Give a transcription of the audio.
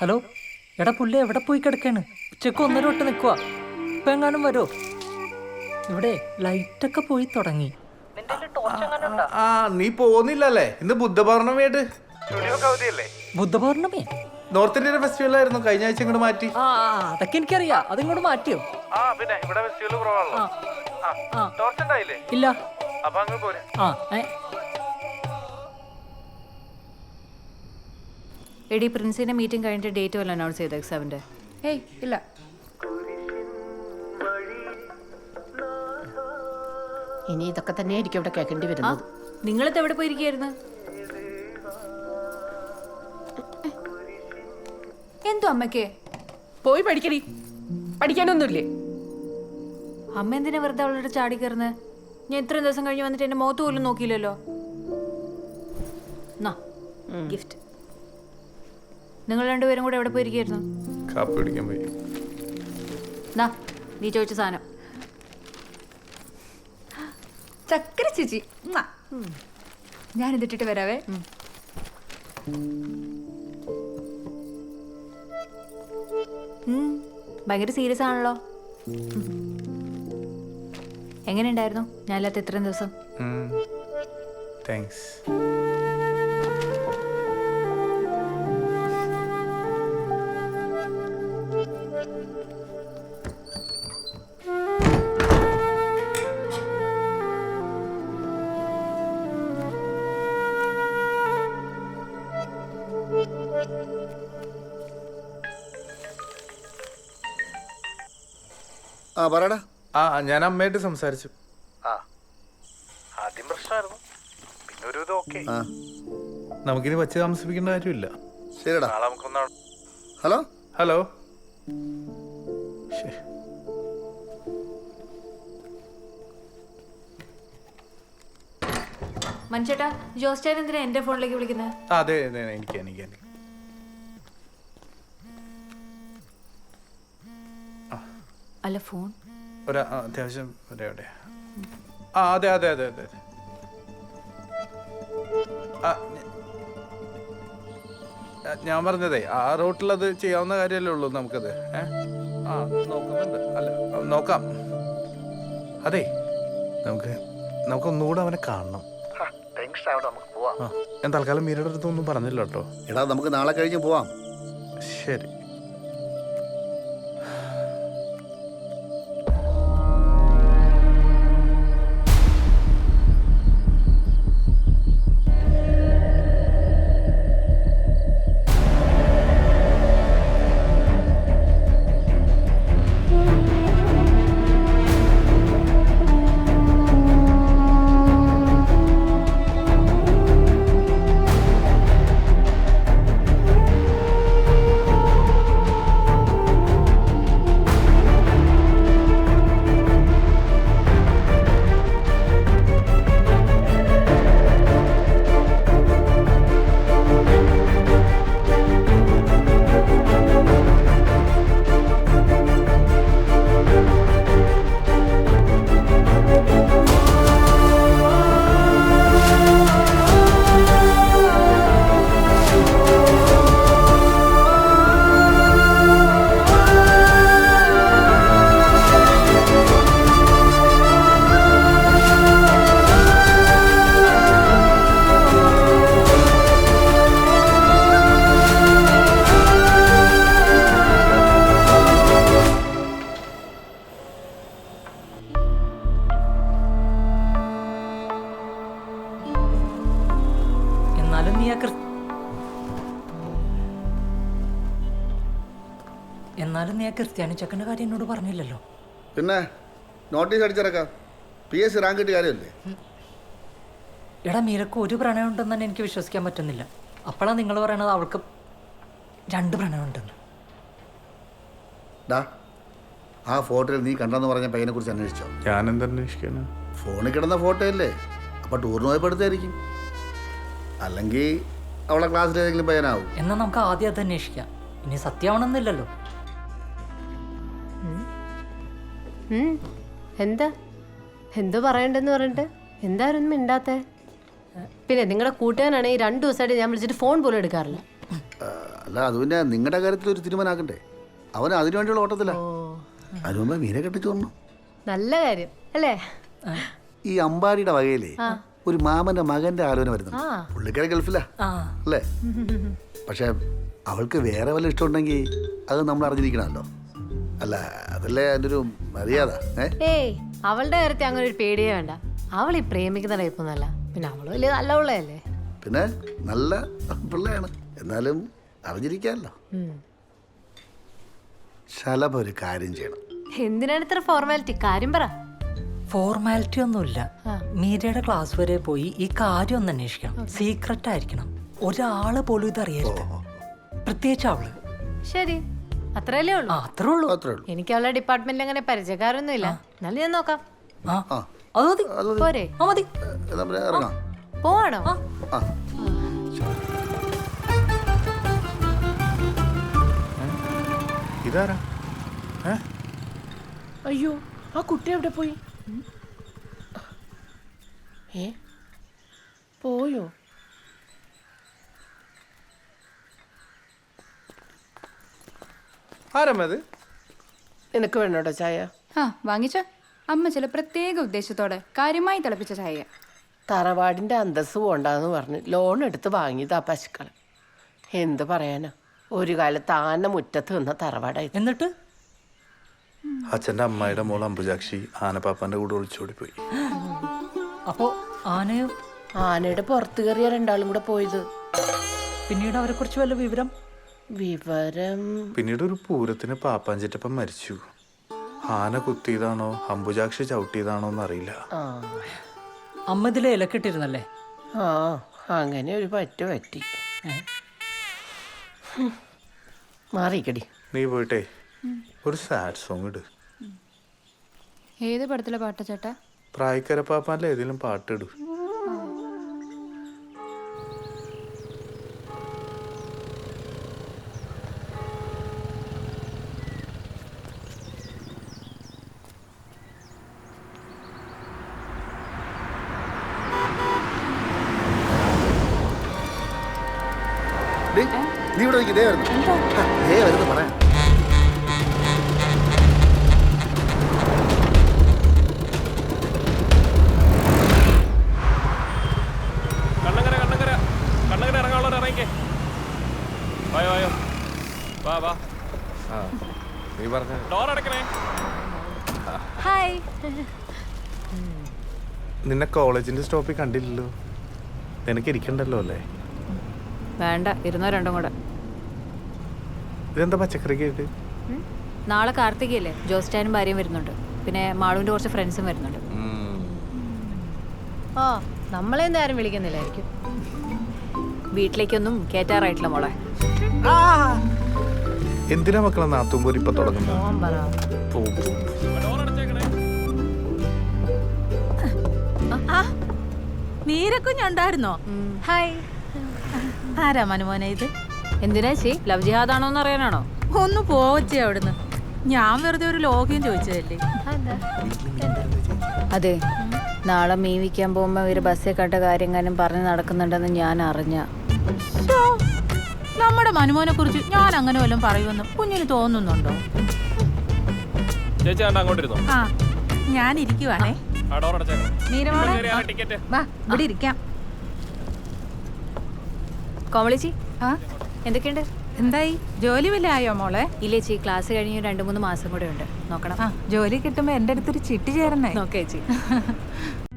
Hello? എടാ പുള്ളി എവിടെ പോയി കിടക്കാണ്? ഉച്ചയ്ക്ക് ഒന്നര തൊട്ട് നിൽക്കുക ഇപ്പൊ എങ്ങാനും വരോ ഇവിടെ ലൈറ്റൊക്കെ പോയി തുടങ്ങി. ആ നീ പോന്നില്ലല്ലേ ഇന്ന് ബുദ്ധപൗർണമിയായിട്ട് ബുദ്ധപൗർണമി? നോർത്ത് ഇന്ത്യൻ ഫെസ്റ്റിവൽ ആയിരുന്നു. കഴിഞ്ഞ ആഴ്ച ഇങ്ങോട്ട് മാറ്റി. ആ അതൊക്കെ എനിക്കറിയാം. അതിങ്ങോട്ട് മാറ്റിയോ? ആ പിന്നെ ഇവിടെ ഫെസ്റ്റിവൽ കുറവാണല്ലോ. ഇല്ല. അപ്പൊ അങ്ങ് പോരെ. ആ എടി പ്രിൻസിന്റെ മീറ്റിംഗ് കഴിഞ്ഞിട്ട് ഡേറ്റ് വല്ല അനൗൺസ് ചെയ്ത എക്സാമിന്റെ ഏയ് ഇല്ല. ഇനി ഇതൊക്കെ തന്നെ ആയിരിക്കും ഇവിടെ കേൾക്കേണ്ടി വരുന്നത്. നിങ്ങളിത് എവിടെ പോയിരിക്കുന്നു എന്തോ അമ്മയ്ക്ക്? പോയി പഠിക്കടി. പഠിക്കാനൊന്നുമില്ലേ? അമ്മ എന്തിനാ വെറുതെ അവളുടെ ചാടി കയറുന്നത് ഞാൻ ഇത്രയും ദിവസം കഴിഞ്ഞ് വന്നിട്ട് എന്റെ മുഖത്ത് പോലും നോക്കിയില്ലല്ലോ. നാ ഗിഫ്റ്റ് നിങ്ങൾ രണ്ടുപേരും കൂടെ എവിടെ പോയിരിക്കായിരുന്നു കാപ്പി കുടിക്കാൻ പോയി. നാ നീ ചോദിച്ച സാധനം. ചക്കര ചേച്ചി. ഉമ്മാ. ഞാൻ ഇതിട്ടിട്ട് വരാവേ. ഭയങ്കര സീരിയസ് ആണല്ലോ. എങ്ങനെയുണ്ടായിരുന്നു ഞാനില്ലാത്ത ഇത്രയും ദിവസം. താങ്ക്സ് ആ പറയടാ. ആ ഞാൻ അമ്മയായിട്ട് സംസാരിച്ചു. ആ ആദ്യം പ്രശ്നമായിരുന്നു. പിന്നെ ഒരു ഇത് ഓക്കെ ആ. നമുക്കിനി വച്ച് താമസിപ്പിക്കേണ്ട കാര്യമില്ല. ശരിടാ നാളെ നമുക്കൊന്നാ ഹലോ? ഹലോ? ശ്ശേ. മനുഷ്യേട്ടാ ജോസ്റ്റാൻ എന്തിനാ എന്റെ ഫോണിലേക്ക് വിളിക്കുന്നത്? ആ, അതെ അതെ എനിക്ക് എനിക്ക് എനിക്ക്. അല്ല ഫോൺ. ഒരു അത്യാവശ്യം ഒരു എവിടെ ആ അതെ അതെ അതെ അതെ ഞാൻ പറഞ്ഞതേ ആ റൂട്ടിൽ അത് ചെയ്യാവുന്ന കാര്യമല്ലേ ഉള്ളൂ നമുക്കത് ഏ? ആ നോക്കുന്നുണ്ട്. അല്ല നോക്കാം. അതെ നമുക്ക് നമുക്കൊന്നുകൂടെ അവനെ കാണണം. നമുക്ക് പോവാം. ആ ഞാൻ തൽക്കാലം മീരയുടെ അടുത്തൊന്നും പറഞ്ഞില്ല കേട്ടോ എടാ നമുക്ക് നാളെ കഴിഞ്ഞ് പോവാം. ശരി. എന്നാലും നീ ആ ക്രിസ്ത്യാനി ചെക്കന്റെ കാര്യം എന്നോട് പറഞ്ഞില്ലല്ലോ. പിന്നെ നോട്ടീസ് അടിച്ചിറക്കാം പി എസ് സി റാങ്ക് കിട്ടിയ കാര്യമല്ലേ? എടാ മീരക്ക് ഒരു പ്രണയം ഉണ്ടെന്ന് തന്നെ എനിക്ക് വിശ്വസിക്കാൻ പറ്റുന്നില്ല. അപ്പോഴാണ് നിങ്ങൾ പറയണത് അവൾക്ക് രണ്ട് പ്രണയം ഉണ്ടെന്ന്. ഡാ ആ ഫോട്ടോയിൽ നീ കണ്ടെന്ന് പറഞ്ഞ പയ്യനെ കുറിച്ച് അന്വേഷിച്ചോ? ഞാൻ എന്തന്വേഷിക്കാനാ ഫോണിൽ കിടന്ന ഫോട്ടോ അല്ലേ? അപ്പോൾ ടൂറിന് പോയപ്പോൾ എടുത്തായിരിക്കും. അല്ലെങ്കിൽ അവളെ ക്ലാസ്സിൽ ഏതെങ്കിലും പയ്യനാവും. എന്നാൽ നമുക്ക് ആദ്യം അത് അന്വേഷിക്കാം. ഇനി സത്യമാണെന്നില്ലല്ലോ എന്താ? എന്തോ പറയണ്ടെന്ന് പറഞ്ഞിട്ട്? എന്തായിരുന്നു ഇണ്ടാത്ത പിന്നെ നിങ്ങളുടെ കൂട്ടുകാരാണെങ്കിൽ രണ്ടു ദിവസമായിട്ട് ഞാൻ വിളിച്ചിട്ട് ഫോൺ പോലും എടുക്കാറില്ല. അല്ല അത് പിന്നെ നിങ്ങളുടെ കാര്യത്തിൽ ഒരു തീരുമാനമാക്കണ്ടേ അവൻ അതിനു വേണ്ടിയുള്ള ഓട്ടത്തില്ല മീനെ കെട്ടിച്ചു നല്ല കാര്യം അല്ലേ? ഈ അമ്പാടിയുടെ വകയിലേ ഒരു മാമന്റെ മകന്റെ ആലോചന വരുന്നു ആ. പുള്ളിക്കാരെ ഗൾഫിലാ അല്ലേ? പക്ഷെ അവൾക്ക് വേറെ വല്ല ഇഷ്ടമുണ്ടെങ്കിൽ അത് നമ്മൾ അറിഞ്ഞിരിക്കണമല്ലോ. അല്ല അതല്ലേ അതിന്റെ ഒരു മര്യാദ ഏ? ഏയ് അവളുടെ കാര്യത്തിൽ അങ്ങനെ ഒരു പേടിയേ വേണ്ട. അവൾ ഈ പ്രേമിക്കുന്ന ടൈപ്പൊന്നല്ല പിന്നെ അവൾ വലിയ നല്ല ഉള്ളതല്ലേ പിന്നെ നല്ല പിള്ളയാണ്. എന്നാലും അറിഞ്ഞിരിക്കാമല്ലോ. ശലഭ ഒരു കാര്യം ചെയ്യണം. എന്തിനാണ് ഇത്ര ഫോർമാലിറ്റി കാര്യം പറ. ഫോർമാലിറ്റി ഒന്നുമില്ല. മീരയുടെ ക്ലാസ് വരെ പോയി ഈ കാര്യം ഒന്ന് അന്വേഷിക്കണം. സീക്രട്ട് ആയിരിക്കണം. ഒരാൾ പോലും ഇത് അറിയരുത്. പ്രത്യേകിച്ച് അവൾ. ശരി. അത്രയല്ലേ ഉള്ളൂ? അത്രേ ഉള്ളൂ. അത്രേ ഉള്ളൂ. എനിക്ക് അവളുടെ ഡിപ്പാർട്ട്മെന്റിൽ അങ്ങനെ പരിചയക്കാരൊന്നും ഇല്ല എന്നാലും ഞാൻ നോക്കാം. ആ. ആ. അത് മതി. പോരെ. ആ മതി. എന്നാ പിന്നെ ഇറങ്ങാം. പോവാണോ? ആ. ഇതാരാ? ഏ? അയ്യോ ആ കുട്ടി എവിടെ പോയി? ഏ? പോയോ? നിനക്ക് വേണോട്ടോ ചായ. ആ വാങ്ങിച്ചോ? അമ്മ ചില പ്രത്യേക ഉദ്ദേശത്തോടെ കാര്യമായി തിളപ്പിച്ച ചായ തറവാടിന്റെ അന്തസ് പോണ്ടെന്ന് പറഞ്ഞ്. ലോൺ എടുത്ത് വാങ്ങിയതാ പശുക്കൾ. എന്ത് പറയാനാ? ഒരു കാലത്ത് ആന മുറ്റത്ത് നിന്ന തറവാടായി. എന്നിട്ട്? അച്ഛന്റെ അമ്മയുടെ മോൾ അമ്പുജാക്ഷി ആനപ്പാപ്പാന്റെ കൂടെ ഒളിച്ചോടി പോയി അപ്പോ ആനയോ? ആനയുടെ പുറത്ത് കയറിയ രണ്ടാളും കൂടെ പോയത്. പിന്നീട് അവരെ കുറിച്ച് വല്ല വിവരം? വിവരം. പിന്നീട് ഒരു പൂരത്തിന് പാപ്പാഞ്ചിറ്റപ്പം മരിച്ചു. ആന കുത്തിയതാണോ അമ്പുജാക്ഷി ചവിട്ടിയതാണോ എന്നറിയില്ല. ആ. അമ്മ ഇതിലെ ഇലക്കിട്ടിരുന്നല്ലേ? ആ അങ്ങനെ ഒരു പറ്റു പറ്റി. മാറിക്കടി. നീ പോയിട്ടേ ഒരു സാഡ് സോങ് ഇട്. ഏത് പടത്തിലെ പാട്ട ചേട്ടാ? പ്രായക്കര പാപ്പാന്റെ ഏതെങ്കിലും പാട്ടിടൂ നീ ഇവിടെ നിൽക്ക്, ദേ വരുന്നു. ദേ വരുന്നു പറയാം നിന്നെ കോളേജിന്റെ സ്റ്റോപ്പിൽ കണ്ടില്ലല്ലോ. നിനക്ക് ഇരിക്കണ്ടല്ലോ അല്ലേ? വേണ്ട ഇരുന്നോ രണ്ടും കൂടെ. ഇതെന്താ പച്ചക്കറി കേട്ട് നാളെ കാർത്തികയല്ലേ? ജോസ്റ്റാനും ഭാര്യയും വരുന്നുണ്ട്. പിന്നെ മാളുവിന്റെ കുറച്ച് ഫ്രണ്ട്സും വരുന്നുണ്ട്. ഓ നമ്മളെ ആരും വിളിക്കുന്നില്ലായിരിക്കും. വീട്ടിലേക്കൊന്നും കേറ്റാറായിട്ടില്ല മോളെ. എന്തിനാ മക്കളെ നാത്തുമ്പോൾ ഇപ്പൊ തുടങ്ങുന്നു നീരക്കുഞ്ഞുണ്ടായിരുന്നോ ഹായ്. ആരാ മനുമോനെ ഇത്? എന്തിനാ ചേ ലവ് ജിഹാദാണോന്ന് അറിയാനാണോ? ഒന്ന് പോവച്ചേ അവിടുന്ന്. ഞാൻ വെറുതെ ഒരു ലോഗ്യം ചോദിച്ചതല്ലേ? അതെ നാളെ മീൻ വിൽക്കാൻ പോകുമ്പോൾ ഇവർ ബസ്സിൽ കണ്ട കാര്യങ്ങളും പറഞ്ഞ് നടക്കുന്നുണ്ടെന്ന് ഞാൻ അറിഞ്ഞ. നമ്മുടെ മനുമോനെ കുറിച്ച് ഞാൻ അങ്ങനെ വല്ലതും പറയുമെന്ന് കുഞ്ഞിന് തോന്നുന്നുണ്ടോ? ചേച്ചി ആ ഞാൻ ഇരിക്കുവാണേ. ഇവിടെ ഇരിക്കാം. കോമളിച്ചി ആ? എന്തൊക്കെയുണ്ട്? എന്തായി? ജോലി വല്ല ആയോ മോളെ? ഇല്ല ചേച്ചി ക്ലാസ് കഴിഞ്ഞ് രണ്ട് മൂന്ന് മാസം കൂടെ ഉണ്ട്. നോക്കണം. ആ ജോലി കിട്ടുമ്പോ എന്റെ അടുത്തൊരു ചിട്ടി ചേരണേ നോക്കേ ചേച്ചി.